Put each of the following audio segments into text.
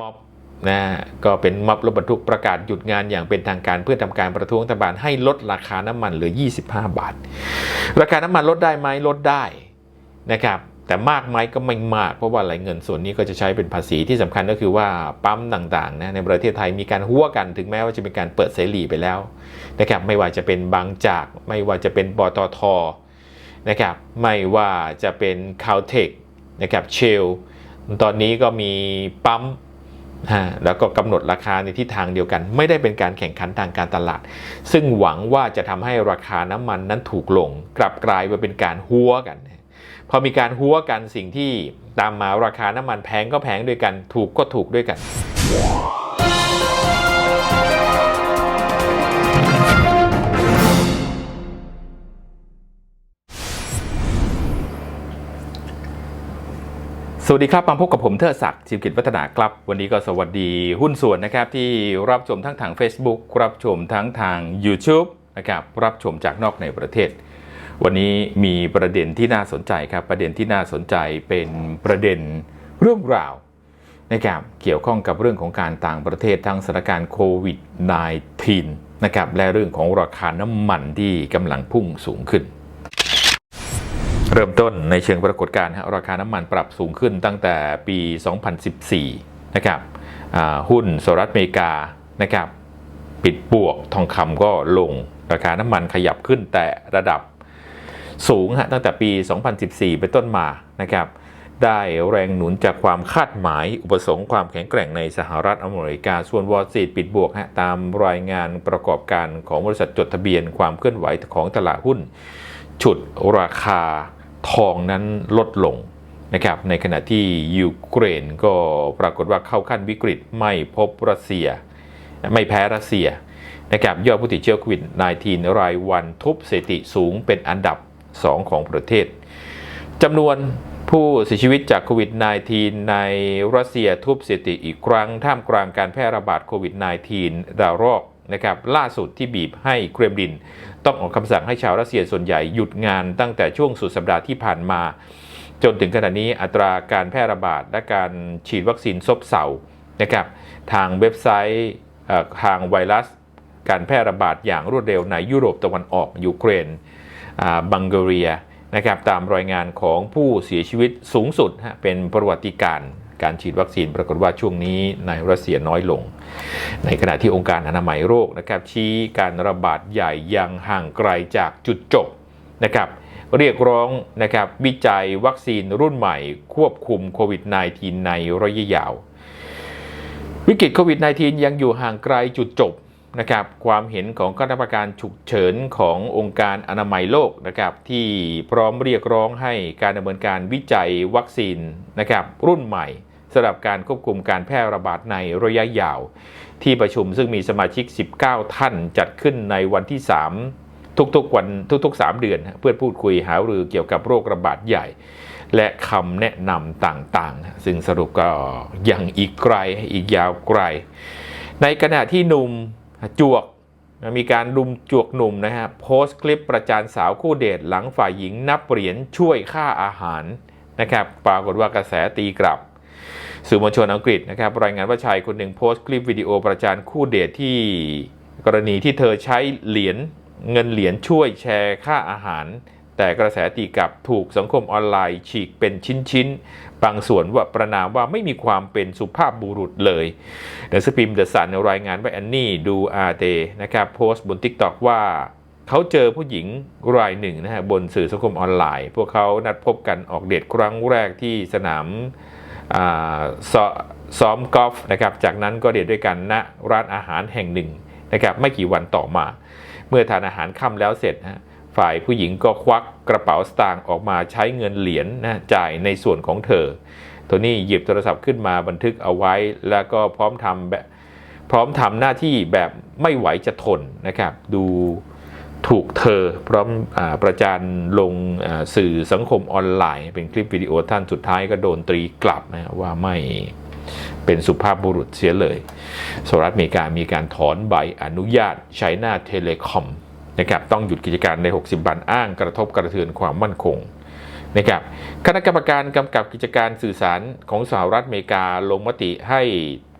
ม็อบนะก็เป็นม็อบรถบรรทุกประกาศหยุดงานอย่างเป็นทางการเพื่อทำการประท้วงรัฐบาลให้ลดราคาน้ำมันเหลือ 25 บาท ราคาน้ำมันลดได้ไหมลดได้นะครับแต่มากไหมก็ไม่มาก เพราะว่าอะไรเงินส่วนนี้ก็จะใช้เป็นภาษีที่สำคัญก็คือว่าปั๊มต่างๆนะในประเทศไทยมีการหัวกันถึงแม้ว่าจะเป็นการเปิดเสรีไปแล้วนะครับไม่ว่าจะเป็นบางจาก ไม่ว่าจะเป็นปตทนะครับไม่ว่าจะเป็นคาวเทคนะครับเชลตอนนี้ก็มีปั๊ม แล้วก็กำหนดราคาในทิศทางเดียวกัน ไม่ได้เป็นการแข่งขันทางการตลาด ซึ่งหวังว่าจะทำให้ราคาน้ำมันนั้นถูกลง กลับกลายมาเป็นการหัวกัน พอมีการหัวกันสิ่งที่ตามมาราคาน้ำมันแพงก็แพงด้วยกัน ถูกก็ถูกด้วยกัน สวัสดีครับมาพบกับผมเทิดศักดิ์ชิมกิจวัฒนาครับ วันนี้ก็สวัสดีหุ้นส่วนนะครับ ที่รับชมทั้งทาง Facebook รับชมทั้งทาง YouTube นะครับรับชมจากนอกในประเทศ วันนี้มีประเด็นที่น่าสนใจครับ ประเด็นที่น่าสนใจเป็นประเด็นเรื่องราวนะครับเกี่ยวข้องกับเรื่องของการต่างประเทศทั้งสถานการณ์โควิด -19 นะครับและเรื่องของราคาน้ำมันที่กำลังพุ่งสูงขึ้น เริ่มต้นในเชิงปรากฏการณ์ราคาน้ำมันปรับสูงขึ้นตั้งแต่ปี 2014 นะครับหุ้นสหรัฐอเมริกานะครับ ปิดบวกทองคำก็ลงราคาน้ำมันขยับขึ้นแต่ระดับสูงฮะตั้งแต่ปี 2014 เป็นต้นมานะครับ ได้แรงหนุนจากความคาดหมาย อุปสงค์ความแข็งแกร่งในสหรัฐอเมริกา ส่วนวอลซีดปิดบวกฮะตามรายงานประกอบการของบริษัทจดทะเบียนความเคลื่อนไหวของตลาดหุ้น ฉุดราคา ทองนั้นลดลงนะครับในขณะที่ยูเครนก็ปรากฏว่าเข้าขั้นวิกฤตไม่พบรัสเซีย ไม่แพ้รัสเซียนะครับยอดผู้ติดเชื้อโควิด -19 รายวันทุบสถิติสูงเป็นอันดับ 2 ของประเทศจำนวนผู้เสียชีวิตจากโควิด -19 ในรัสเซียทุบสถิติอีกครั้งท่ามกลางการแพร่ระบาดโควิด -19 ดาวรอก นะครับล่าสุดที่บีบให้เครมลิน ต้องออกคำสั่งให้ชาวรัสเซียส่วนใหญ่หยุดงานตั้งแต่ช่วงสุดสัปดาห์ที่ผ่านมา จนถึงขณะนี้อัตราการแพร่ระบาดและการฉีดวัคซีนซบเซานะครับทางเว็บไซต์ทางไวรัส การแพร่ระบาดอย่างรวดเร็วในยุโรปตะวันออกยูเครนบังการียนะครับตามรายงานของผู้เสียชีวิตสูงสุดเป็นประวัติการณ์ การฉีดวัคซีนปรากฏว่าช่วงนี้ในรัสเซียน้อยลง ในขณะที่องค์การอนามัยโรคนะครับชี้การระบาดใหญ่ยังห่างไกลจากจุดจบนะครับเรียกร้องนะครับวิจัยวัคซีนรุ่นใหม่ ควบคุมโควิด -19 ในระยะยาว วิกฤตโควิด -19 ยังอยู่ห่างไกลจุดจบนะครับความเห็นของคณะกรรมการฉุกเฉินขององค์การอนามัยโลกนะครับที่พร้อมเรียกร้องให้การดำเนินการวิจัยวัคซีนนะครับรุ่นใหม่ สำหรับการควบคุมการแพร่ระบาดในระยะยาว ที่ประชุมซึ่งมีสมาชิก 19 ท่านจัดขึ้นในวันที่ 3 ทุกๆวันทุกๆ 3 เดือน เพื่อพูดคุยหารือเกี่ยวกับโรคระบาดใหญ่ และคำแนะนำต่างๆ ซึ่งสรุปก็ยังอีกไกลอีกยาวไกล ในขณะที่หนุ่มจวกมีการรุมจวกหนุ่มนะฮะโพสต์คลิปประจานสาวคู่เดทหลังฝ่ายหญิงนับเหรียญช่วยค่าอาหารนะครับปรากฏว่ากระแสตีกลับ สื่อมวลชนอังกฤษนะครับรายงานว่าชายคนหนึ่งโพสต์คลิปวิดีโอประจานคู่เดทที่กรณีที่เธอใช้เหรียญเงินเหรียญช่วยแชร์ค่าอาหาร แต่กระแสตีกลับถูกสังคมออนไลน์ฉีกเป็นชิ้นๆ บางส่วนว่าประนามว่าไม่มีความเป็นสุภาพบุรุษเลยหนังสือพิมพ์เดอะสันรายงานว่าแอนนี่ดูอาเตนะครับโพสต์บน TikTok ว่าเขาเจอผู้หญิงรายหนึ่งนะฮะบนสื่อสังคมออนไลน์ พวกเขานัดพบกันออกเดทครั้งแรกที่สนาม ซ,ซ้อมกอล์ฟนะครับ จากนั้นก็เดทด้วยกันณร้านอาหารแห่งหนึ่งนะครับ ไม่กี่วันต่อมา เมื่อทานอาหารค่ำแล้วเสร็จนะฮะฝ่ายผู้หญิงก็ควักกระเป๋าสตางค์ออกมาใช้เงินเหรียญนะจ่ายในส่วนของเธอ โทนี่หยิบโทรศัพท์ขึ้นมาบันทึกเอาไว้ แล้วก็พร้อมทำแบบพร้อมทำหน้าที่แบบไม่ไหวจะทนนะครับ ดู ถูกเธอพร้อมอประจานลงสื่อสังคมออนไลน์ เป็นคลิปวิดีโอท่านสุดท้ายก็โดนตรีกลับนะว่าไม่เป็นสุภาพบุรุษเสียเลยสหรัฐอเมริกามีการถอนใบอนุญาตใช้หน้าเทเลคอมนะครับต้องหยุดกิจการใน 60 วันอ้างกระทบกระเทือนความมั่นคงนะครับคณะกรรมการกำกับกิจการสื่อสารของสหรัฐอเมริกาลงมติให้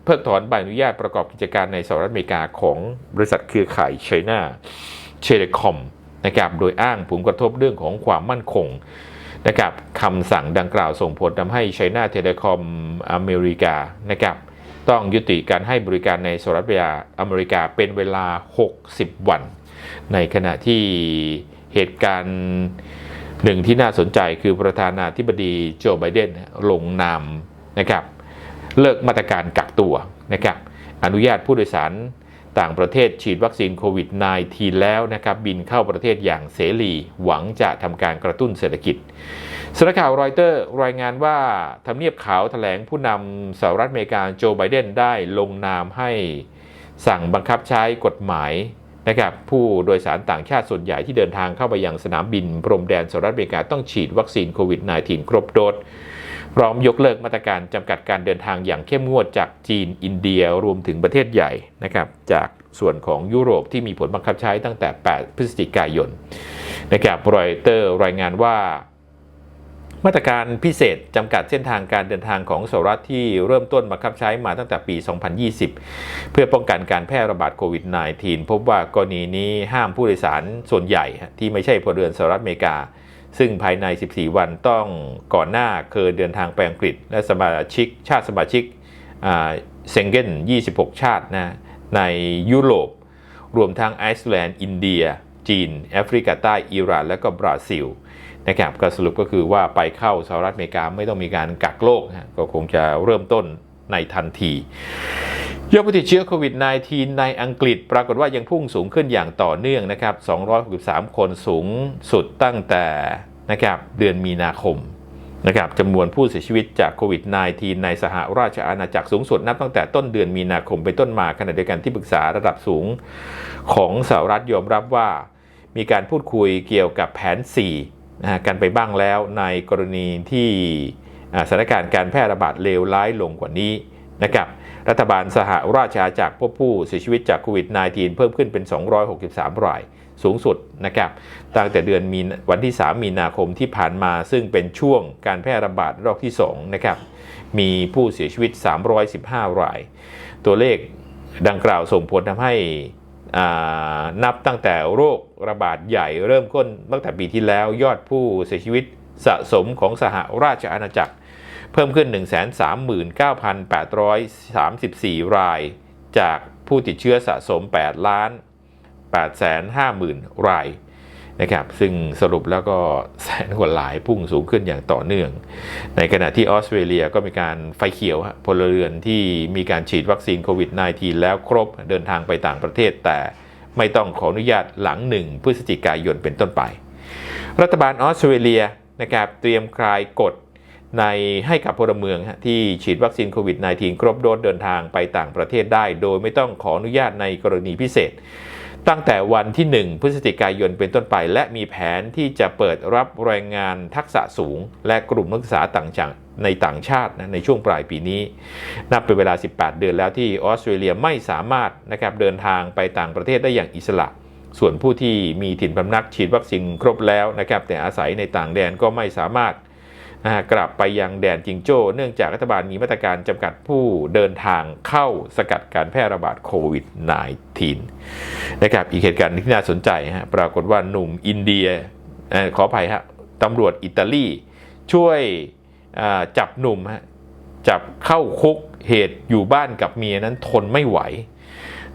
เพิกถอนใบอนุญาตประกอบกิจการในสหรัฐอเมริกาของบริษัทเครือข่ายไชน่า เชเลคอมนะครับโดยอ้างผลกระทบเรื่องของความมั่นคงนะครับคำสั่งดังกล่าวส่งผลทำให้ไชน่าเทเลคอมอเมริกานะครับต้องยุติการให้บริการในสหรัฐอเมริกาเป็นเวลา 60 วัน ในขณะที่เหตุการณ์หนึ่งที่น่าสนใจคือประธานาธิบดีโจไบเดนลงนามนะครับเลิกมาตรการกักตัวนะครับอนุญาตผู้โดยสาร ต่างประเทศฉีดวัคซีนโควิด -19 แล้วนะครับ บินเข้าประเทศอย่างเสรี หวังจะทำการกระตุ้นเศรษฐกิจสำนักข่าวรอยเตอร์รายงานว่าทำเนียบขาวถแถลงผู้นำสหรัฐอเมริกาโจไบเดนได้ลงนามให้สั่งบังคับใช้กฎหมายนะครับผู้โดยสารต่างชาติส่วนใหญ่ที่เดินทางเข้าไปยังสนามบินพรมแดนสหรัฐอเมริกาต้องฉีดวัคซีนโควิด -19 ครบโดส พร้อมยกเลิกมาตรการจำกัดการเดินทางอย่างเข้มงวดจากจีนอินเดียรวมถึงประเทศใหญ่นะครับจากส่วนของยุโรปที่มีผลบังคับใช้ตั้งแต่ 8 พฤศจิกายนนะครับรอยเตอร์รายงานว่ามาตรการพิเศษจำกัดเส้นทางการเดินทางของสหรัฐที่เริ่มต้นบังคับใช้มาตั้งแต่ปี 2020 เพื่อป้องกันการแพร่ระบาดโควิด -19 พบว่ากรณีนี้ห้ามผู้โดยสารส่วนใหญ่ที่ไม่ใช่พลเรือนสหรัฐอเมริกา ซึ่งภายใน 14 วันต้องก่อนหน้าเคยเดินทางไปอังกฤษ และสมาชิกชาติสมาชิกเซงเกน26 ชาตินะในยุโรป รวมทั้งไอซ์แลนด์ อินเดีย จีน แอฟริกาใต้อิหร่าน และก็บราซิลนะครับก็สรุปก็คือว่าไปเข้าสหรัฐอเมริกาไม่ต้องมีการกักโรคนะก็คงจะเริ่มต้นในทันที ยอดผู้ติดเชื้อโควิด -19 ในอังกฤษปรากฏว่ายังพุ่งสูงขึ้นอย่างต่อเนื่องนะครับ 263 คนสูงสุดตั้งแต่นะครับเดือนมีนาคมนะครับจำนวนผู้เสียชีวิตจากโควิด -19 ในสหราชอาณาจักรสูงสุดนับตั้งแต่ต้นเดือนมีนาคมไปต้นมาขณะเดียวกันที่ปรึกษาระดับสูงของสหรัฐยอมรับว่า มีการพูดคุยเกี่ยวกับแผน 4นะกันไปบ้างแล้วในกรณีที่สถานการณ์การแพร่ระบาดเลวร้ายลงกว่านี้นะครับ รัฐบาลสหราชอาณาจักรพบผู้เสียชีวิตจากโควิด -19 เพิ่มขึ้นเป็น 263 รายสูงสุดนะครับตั้งแต่เดือนมีวันที่ 3 มีนาคมที่ผ่านมา ซึ่งเป็นช่วงการแพร่ระบาดรอบที่2นะครับมีผู้เสียชีวิต 315 ราย ตัวเลขดังกล่าวส่งผลทำให้นับตั้งแต่โรคระบาดใหญ่เริ่มก้นตั้งแต่ปีที่แล้วยอดผู้เสียชีวิตสะสมของสหราชอาณาจักร เพิ่มขึ้น 139,834 ราย จากผู้ติดเชื้อสะสม 8 ล้าน 850,000 รายนะครับซึ่งสรุปแล้วก็แสนกว่าหลายพุ่งสูงขึ้นอย่างต่อเนื่อง ในขณะที่ออสเตรเลียก็มีการไฟเขียวพลเรือนที่มีการฉีดวัคซีนโควิด -19 แล้วครบเดินทางไปต่างประเทศ แต่ไม่ต้องขออนุญาตหลังหนึ่งพฤศจิกายนเป็นต้นไป รัฐบาลออสเตรเลียนะครับเตรียมคลายกฎ ในให้กับพลเมืองที่ฉีดวัคซีนโควิด -19 ครบโดสเดินทางไปต่างประเทศได้ โดยไม่ต้องขออนุญาตในกรณีพิเศษ ตั้งแต่วันที่ 1 พฤศจิกายนเป็นต้นไป และมีแผนที่จะเปิดรับแรงงานทักษะสูง และกลุ่มนักศึกษาต่างชาติในต่างชาตินะในช่วงปลายปีนี้ นับเป็นเวลา 18 เดือนแล้วที่ออสเตรเลียไม่สามารถนะครับเดินทางไปต่างประเทศได้อย่างอิสระส่วนผู้ที่มีถิ่นพำนักฉีดวัคซีนครบแล้วนะครับแต่อาศัยในต่างแดนก็ไม่สามารถ กลับไปยังแดนจิงโจ้ เนื่องจากรัฐบาลมีมาตรการจำกัดผู้เดินทางเข้าสกัดการแพร่ระบาดโควิด -19 นะครับอีกเหตุการณ์ที่น่าสนใจฮะปรากฏว่าหนุ่มอินเดียขออภัยฮะตำรวจอิตาลี ช่วยจับหนุ่มฮะจับเข้าคุกเหตุอยู่บ้านกับเมียนั้นทนไม่ไหว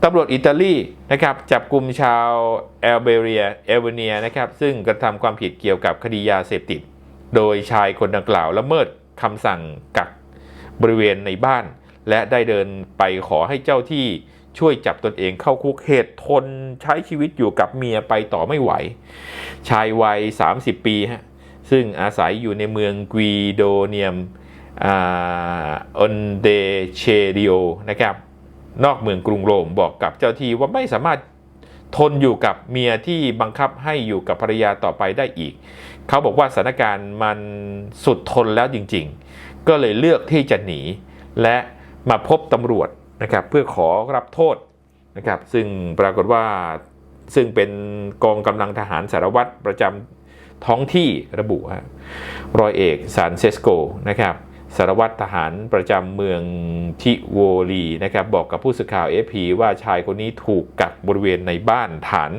ตำรวจอิตาลีนะครับจับกลุ่มชาวเอลเบเรียเอลเวเนียนะครับซึ่งกระทำความผิดเกี่ยวกับคดียาเสพติด โดยชายคนดังกล่าวละเมิดคำสั่งกักบริเวณในบ้าน และได้เดินไปขอให้เจ้าที่ช่วยจับตนเองเข้าคุกเหตุทนใช้ชีวิตอยู่กับเมียไปต่อไม่ไหว ชายวัย 30 ปีฮะซึ่งอาศัยอยู่ในเมืองกวีโดเนียมอนเดเชเดียนะครับนอกเมืองกรุงโรมบอกกับเจ้าที่ว่าไม่สามารถทนอยู่กับเมียที่บังคับให้อยู่กับภรรยาต่อไปได้อีก เขาบอกว่าสถานการณ์มันสุดทนแล้วจริงๆ ก็เลยเลือกที่จะหนี และมาพบตำรวจนะครับเพื่อขอรับโทษนะครับซึ่งปรากฏว่าซึ่งเป็นกองกำลังทหารสารวัตรประจำท้องที่ระบุรอยเอกซานเซสโกนะครับสารวัตรทหารประจำเมืองทิโวลีนะครับบอกกับผู้สื่อข่าวเอพีว่าชายคนนี้ถูกกักบริเวณในบ้านฐาน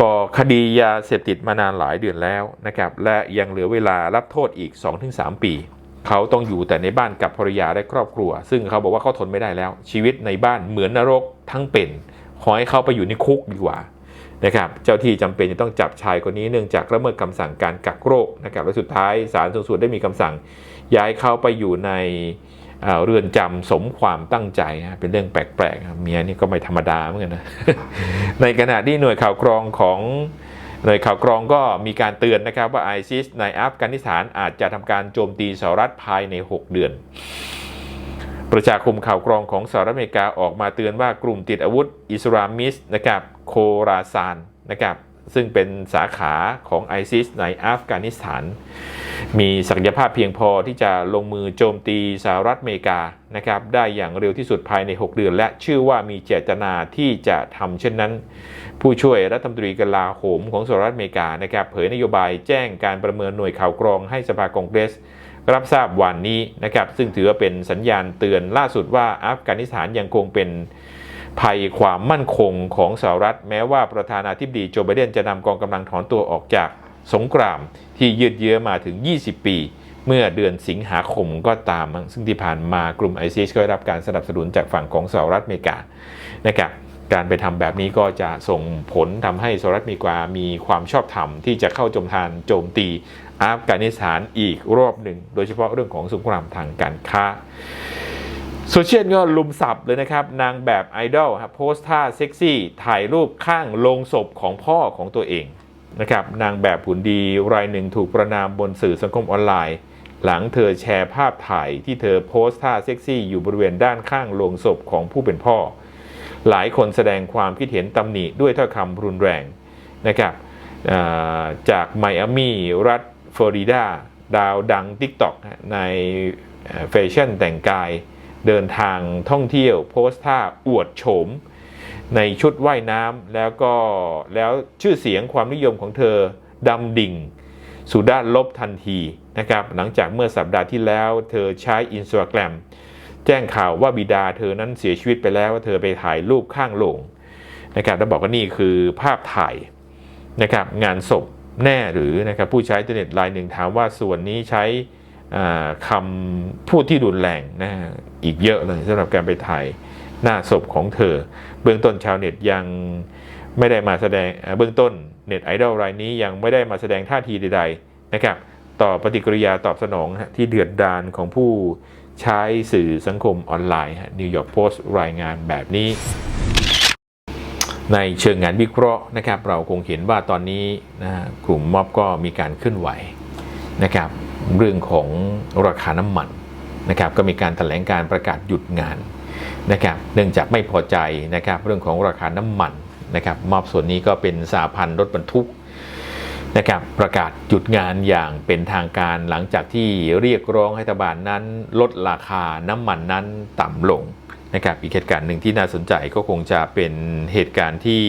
ก่อคดียาเสพติดมานานหลายเดือนแล้วนะครับและยังเหลือเวลารับโทษอีก 2-3 ปี เขาต้องอยู่แต่ในบ้านกับภรรยาและครอบครัว ซึ่งเขาบอกว่าเขาทนไม่ได้แล้ว ชีวิตในบ้านเหมือนนรกทั้งเป็นขอให้เขาไปอยู่ในคุกดีกว่านะครับเจ้าที่จำเป็นจะต้องจับชายคนนี้เนื่องจากละเมิดคำสั่งการกักโรคนะครับและสุดท้ายศาลสูงสุดได้มีคำสั่ง ย้ายเขาไปอยู่ใน เรือนจำสมความตั้งใจฮะเป็นเรื่องแปลกๆเมียนี่ก็ไม่ธรรมดาเหมือนกันนะในขณะที่หน่วยข่าวกรองของหน่วยข่าวกรองก็มีการเตือนนะครับว่าไอซิสในอัฟกานิสถานอาจจะทำการโจมตีสหรัฐภายใน 6 เดือน ประชาคมข่าวกรองของสหรัฐอเมริกาออกมาเตือนว่ากลุ่มติดอาวุธอิสลามิสต์นะครับโคราซานนะครับซึ่งเป็นสาขาของไอซิสในอัฟกานิสถาน มีศักยภาพเพียงพอที่จะลงมือโจมตีสหรัฐอเมริกานะครับได้อย่างเร็วที่สุดภายใน 6 เดือน และชื่อว่ามีเจตนาที่จะทำเช่นนั้น ผู้ช่วยรัฐมนตรีกลาโหมของสหรัฐอเมริกานะครับเผยนโยบายแจ้งการประเมินหน่วยข่าวกรองให้สภาคองเกรสรับทราบวันนี้นะครับซึ่งถือว่าเป็นสัญญาณเตือนล่าสุดว่าอัฟกานิสถานยังคงเป็นภัยความมั่นคงของสหรัฐ แม้ว่าประธานาธิบดีโจไบเดนจะนำกองกำลังถอนตัวออกจาก สงครามที่ยืดเยื้อมาถึง 20 ปี เมื่อเดือนสิงหาคมก็ตาม ซึ่งที่ผ่านมากลุ่มไอซิสก็ได้รับการสนับสนุนจากฝั่งของสหรัฐอเมริกานะครับการไปทำแบบนี้ก็จะส่งผลทำให้สหรัฐอเมริกามีความชอบธรรมที่จะเข้าโจมทานโจมตีอัฟกานิสถานอีกรอบหนึ่ง โดยเฉพาะเรื่องของสงครามทางการค้าโซเชียลก็ลุมสับเลยนะครับ นางแบบไอดอลโพสท่าเซ็กซี่ ถ่ายรูปข้างโลงศพของพ่อของตัวเอง นะครับนางแบบหุ่นดีรายหนึ่งถูกประนามบนสื่อสังคมออนไลน์ หลังเธอแชร์ภาพถ่ายที่เธอโพสท่าเซ็กซี่อยู่บริเวณด้านข้างโลงศพของผู้เป็นพ่อ หลายคนแสดงความคิดเห็นตำหนิด้วยถ้อยคำรุนแรงนะครับจากไมอามีรัฐฟลอริดา ดาวดัง TikTok ในแฟชั่นแต่งกาย เดินทางท่องเที่ยวโพสท่าอวดโฉม ในชุดว่ายน้ำแล้วก็แล้วชื่อเสียงความนิยมของเธอดำดิ่งสู่ด้านลบทันทีนะครับหลังจากเมื่อสัปดาห์ที่แล้ว เธอใช้อินสตาแกรมแจ้งข่าวว่าบิดาเธอนั้นเสียชีวิตไปแล้วว่าเธอไปถ่ายรูปข้างโลงนะครับแล้วบอกว่านี่คือภาพถ่ายนะครับงานศพแน่หรือนะครับผู้ใช้อินเทอร์เน็ตรายหนึ่งถามว่าส่วนนี้ใช้คำพูดที่รุนแรงนะอีกเยอะเลยสำหรับการไปถ่าย หน้าศพของเธอ เบื้องต้นชาวเน็ตยังไม่ได้มาแสดงเบื้องต้นเน็ตไอดอลรายนี้ยังไม่ได้มาแสดงท่าทีใดๆนะครับต่อปฏิกิริยาตอบสนองที่เดือดดาลของผู้ใช้สื่อสังคมออนไลน์นิวยอร์กโพสต์รายงานแบบนี้ ในเชิงงานวิเคราะห์นะครับ เราคงเห็นว่าตอนนี้นะกลุ่มม็อบก็มีการเคลื่อนไหวนะครับ เรื่องของราคาน้ำมันนะครับ ก็มีการแถลงการประกาศหยุดงาน นะครับเนื่องจากไม่พอใจนะครับเรื่องของราคาน้ำมันนะครับมอบส่วนนี้ก็เป็นสาพันธ์รถบรรทุกนะครับประกาศหยุดงานอย่างเป็นทางการหลังจากที่เรียกร้องให้รัฐบาลนั้น ลดราคาน้ำมันนั้นต่ำลงนะครับอีกเหตุการณ์หนึ่งที่น่าสนใจก็คงจะเป็นเหตุการณ์ที่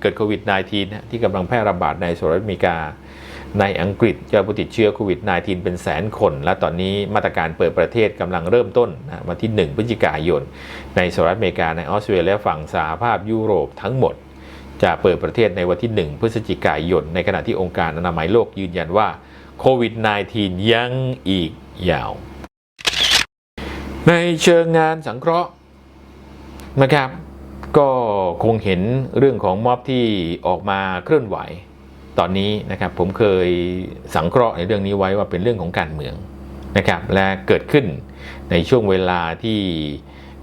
เกิดโควิด -19 ที่กำลังแพร่ระบาดในสหรัฐอเมริกา ในอังกฤษยอดผู้ติดเชื้อโควิด -19 เป็นแสนคน และตอนนี้มาตรการเปิดประเทศกำลังเริ่มต้นนะวันที่ 1 พฤศจิกายน ในสหรัฐอเมริกาในออสเตรเลียและฝั่งสหภาพยุโรปทั้งหมด จะเปิดประเทศในวันที่ 1 พฤศจิกายน ในขณะที่องค์การอนามัยโลกยืนยันว่าโควิด -19 ยังอีกยาว ในเชิงงานสังเคราะห์นะครับ ก็คงเห็นเรื่องของม็อบที่ออกมาเคลื่อนไหว ตอนนี้นะครับผมเคยสังเคราะห์ในเรื่องนี้ไว้ว่าเป็นเรื่องของการเมืองนะครับและเกิดขึ้นในช่วงเวลาที่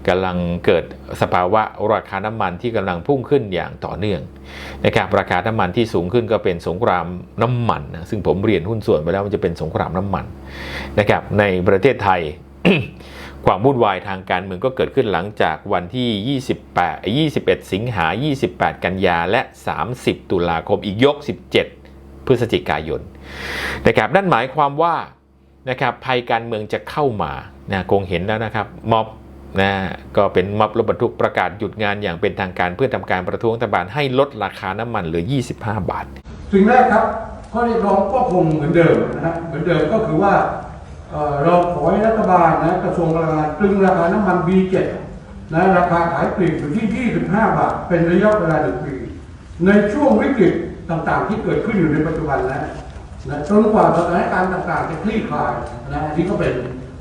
กำลังเกิดสภาวะราคาน้ำมันที่กำลังพุ่งขึ้นอย่างต่อเนื่องนะครับราคาน้ำมันที่สูงขึ้นก็เป็นสงครามน้ำมันนะซึ่งผมเรียนหุ้นส่วนไปแล้วมันจะเป็นสงครามน้ำมันนะครับในประเทศไทย ความวุ่นวายทางการเมืองก็เกิดขึ้นหลังจากวันที่ 28 21 สิงหา 28 กันยา และ 30 ตุลาคมอีกยก 17 พฤศจิกายนนะครับนั่นหมายความว่านะครับภัยการเมืองจะเข้ามานะคงเห็นแล้วนะครับม็อบนะก็เป็นม็อบรถบรรทุกประกาศหยุดงานอย่างเป็นทางการเพื่อทำการประท้วงรัฐบาลให้ลดราคาน้ำมันเหลือ 25 บาท สิ่งแรกครับข้อเรียกร้องก็คงเหมือนเดิมนะฮะเหมือนเดิมก็คือว่า เราขอให้รัฐบาลนะกระทรวงพลังงานตรึงราคาน้ำมัน B7 นะราคาขายปลีกอยู่ที่ 25 บาท เป็นระยะเวลาหนึ่งปี ในช่วงวิกฤตต่างๆ ที่เกิดขึ้นอยู่ในปัจจุบันนะนะจนกว่าสถานการณ์ต่างๆ จะคลี่คลายนะอันนี้ก็เป็น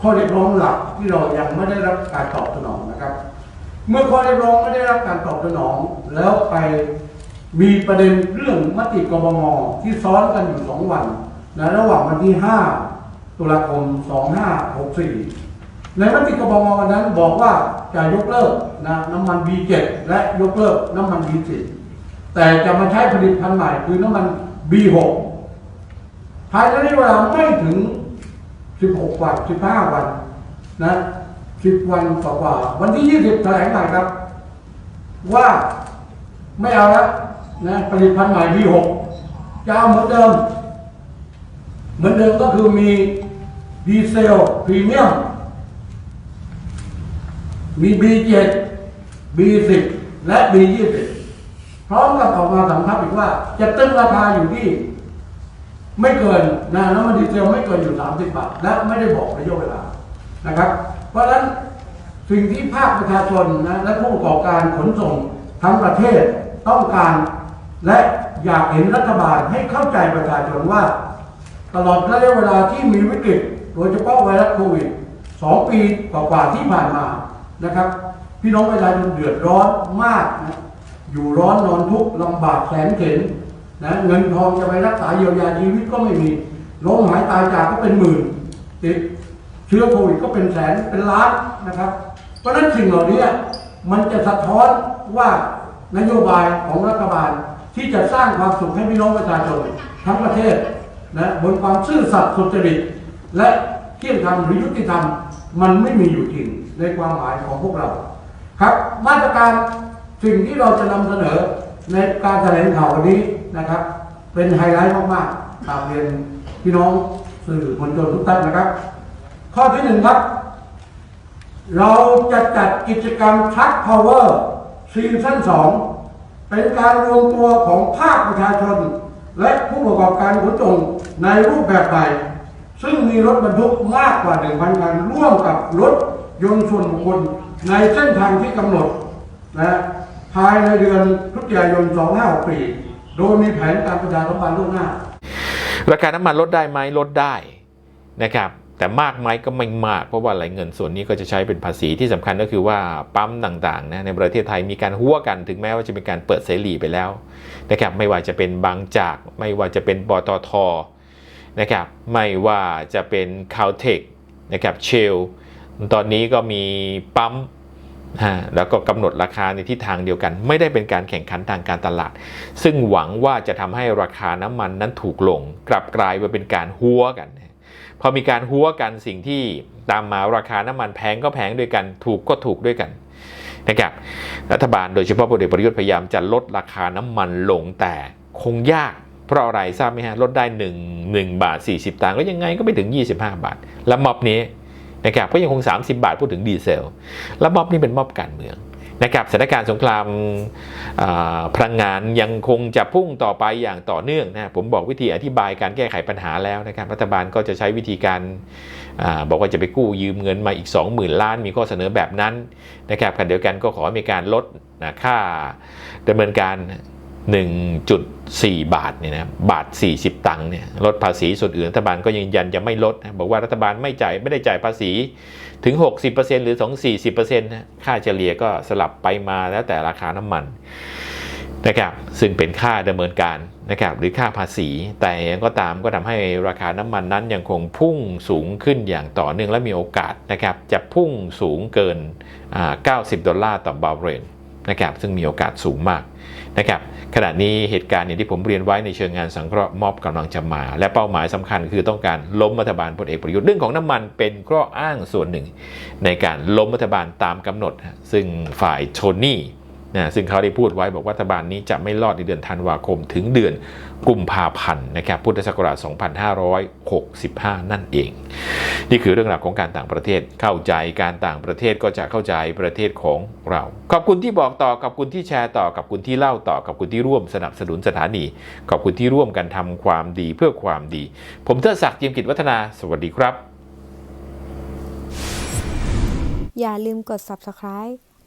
ข้อเรียกร้องหลักที่เรายังไม่ได้รับการตอบสนองนะครับ เมื่อข้อเรียกร้องไม่ได้รับการตอบสนอง แล้วไปมีประเด็นเรื่องมติกบงที่ซ้อนกันอยู่สองวันนะระหว่างวันที่ 5 ตุลาคม 2564 ในมติกบงวันนั้นบอกว่าจะยกเลิกนะน้ำมัน B7 และยกเลิกน้ำมัน B10 แต่จะมาใช้ผลิตภัณฑ์ใหม่คือน้ำมัน B6 ภายในระยะเวลาไม่ถึง 16 วัน 15 วันนะ10 วันกว่าๆวันที่ 20 แถลงใหม่ครับ ว่าไม่เอาแล้วนะผลิตภัณฑ์ใหม่ B6 จะเอาเหมือนเดิม เหมือนเดิมก็คือมี ดีเซลพรีเมียม มี B7 B10 และ B20 พร้อมกับออกมาสัมภาษณ์อีกว่า จะตึงราคาอยู่ที่ ไม่เกินนะน้ำมันดีเซลไม่เกินอยู่ 30 บาท และไม่ได้บอกระยะเวลานะครับ เพราะฉะนั้นสิ่งที่ภาคประชาชนนะและผู้ประกอบการขนส่งทั้งประเทศต้องการและอยากเห็นรัฐบาลให้เข้าใจประชาชนว่า ตลอดระยะเวลาที่มีวิกฤต โดยเฉพาะไวรัสโควิด2ปีกว่าๆที่ผ่านมานะครับ พี่น้องประชาชนเดือดร้อนมากนะอยู่ร้อนนอนทุกข์ลำบากแสนเข็นนะเงินทองจะไปรักษาเยียวยาชีวิตก็ไม่มีล้มหายตายจากก็เป็นหมื่นติดเชื้อโควิดก็เป็นแสนเป็นล้านนะครับ เพราะฉะนั้นสิ่งเหล่านี้มันจะสะท้อนว่านโยบายของรัฐบาลที่จะสร้างความสุขให้พี่น้องประชาชนทั้งประเทศนะบนความซื่อสัตย์สุจริต และเที่ยงธรรมหรือยุติธรรมมันไม่มีอยู่จริงในความหมายของพวกเรา ครับ มาตรการสิ่งที่เราจะนำเสนอในการแถลงข่าววันนี้นะครับ เป็นไฮไลท์มากๆตามเรียนพี่น้องสื่อมวลชนทุกท่านนะครับ ข้อที่หนึ่งครับ เราจะจัดกิจกรรมชักพาวเวอร์ซีซั่นสองเป็นการรวมตัวของภาคประชาชน และผู้ประกอบการขนส่งในรูปแบบใหม่ ซึ่งมีรถบรรทุกมากกว่า 1,000 คัน ร่วมกับรถยนต์ส่วนบุคคลในเส้นทางที่กำหนดนะภายในเดือนพฤศจิกายน 2564โดยมีแผนการประชาสัมพันธ์ล่วงหน้า ราคาน้ำมันลดได้ไหมลดได้นะครับแต่มากไหมก็ไม่มาก เพราะว่าอะไรเงินส่วนนี้ก็จะใช้เป็นภาษีที่สำคัญก็คือว่าปั๊มต่างๆนะในประเทศไทยมีการหัวกันถึงแม้ว่าจะเป็นการเปิดเสรีไปแล้วนะครับไม่ว่าจะเป็นบางจาก ไม่ว่าจะเป็นปตท นะครับไม่ว่าจะเป็นคาวเทคนะครับเชลตอนนี้ก็มีปั๊มฮะแล้วก็กำหนดราคาในทิศทางเดียวกัน ไม่ได้เป็นการแข่งขันทางการตลาด ซึ่งหวังว่าจะทำให้ราคาน้ำมันนั้นถูกลง กลับกลายมาเป็นการหัวกัน พอมีการหัวกันสิ่งที่ตามมาราคาน้ำมันแพงก็แพงด้วยกัน ถูกก็ถูกด้วยกันนะครับรัฐบาลโดยเฉพาะพลเอกประยุทธ์พยายามจะลดราคาน้ำมันลงแต่คงยาก เพราะอะไรทราบไหมฮะลดได้ 1 1 บาท 40 ตังค์ก็ยังไงก็ไม่ถึง 25 บาท แล้วม็อบนี้นะครับก็ยังคง 30 บาทพูดถึงดีเซล แล้วม็อบนี่เป็นม็อบการเมืองนะครับสถานการณ์สงครามพลังงานยังคงจะพุ่งต่อไปอย่างต่อเนื่องนะผมบอกวิธีอธิบายการแก้ไขปัญหาแล้วนะครับรัฐบาลก็จะใช้วิธีการอบอกว่าจะไปกู้ยืมเงินมาอีก 20,000 ล้าน มีข้อเสนอแบบนั้นนะครับขณะเดียวกันก็ขอมีการลดนะค่าดำเนินการ 1.4 บาทเนี่ยนะบาท 40 ตังค์เนี่ยลดภาษีส่วนอื่นรัฐบาลก็ยืนยันจะไม่ลดนะบอกว่ารัฐบาลไม่จ่ายไม่ได้จ่ายภาษีถึง 60%หรือ2 40%นะค่าเฉลี่ยก็สลับไปมาแล้วแต่ราคาน้ำมันนะครับซึ่งเป็นค่าดำเนินการนะครับหรือค่าภาษี แต่ย่างก็ตามก็ทำให้ราคาน้ำมันนั้นยังคงพุ่งสูงขึ้นอย่างต่อเนื่องและมีโอกาสนะครับจะพุ่งสูงเกินอ่า90 ดอลลาร์ต่อบาร์เรลนะครับซึ่งมีโอกาสสูงมาก นะครับขณะนี้เหตุการณ์อย่างที่ผมเรียนไว้ในเชิงงานสังเคราะห์มอบกำลังจะมา และเป้าหมายสำคัญคือต้องการล้มรัฐบาลพลเอกประยุทธ์เรื่องของน้ำมันเป็นข้ออ้างส่วนหนึ่ง ในการล้มรัฐบาลตามกำหนด ซึ่งฝ่ายโทนี่ นะซึ่งเขาได้พูดไว้บอกว่ารัฐบาลนี้จะไม่รอดในเดือนธันวาคมถึงเดือนกุมภาพันธ์นะครับพุทธศักราช 2565 นั่นเอง นี่คือเรื่องราวของการต่างประเทศเข้าใจการต่างประเทศก็จะเข้าใจประเทศของเรา ขอบคุณที่บอกต่อขอบคุณที่แชร์ต่อขอบคุณที่เล่าต่อขอบคุณที่ร่วมสนับสนุนสถานีขอบคุณที่ร่วมกันทำความดีเพื่อความดี ผมเทิดศักดิ์เจียมกิจวัฒนา สวัสดีครับ อย่าลืมกด subscribe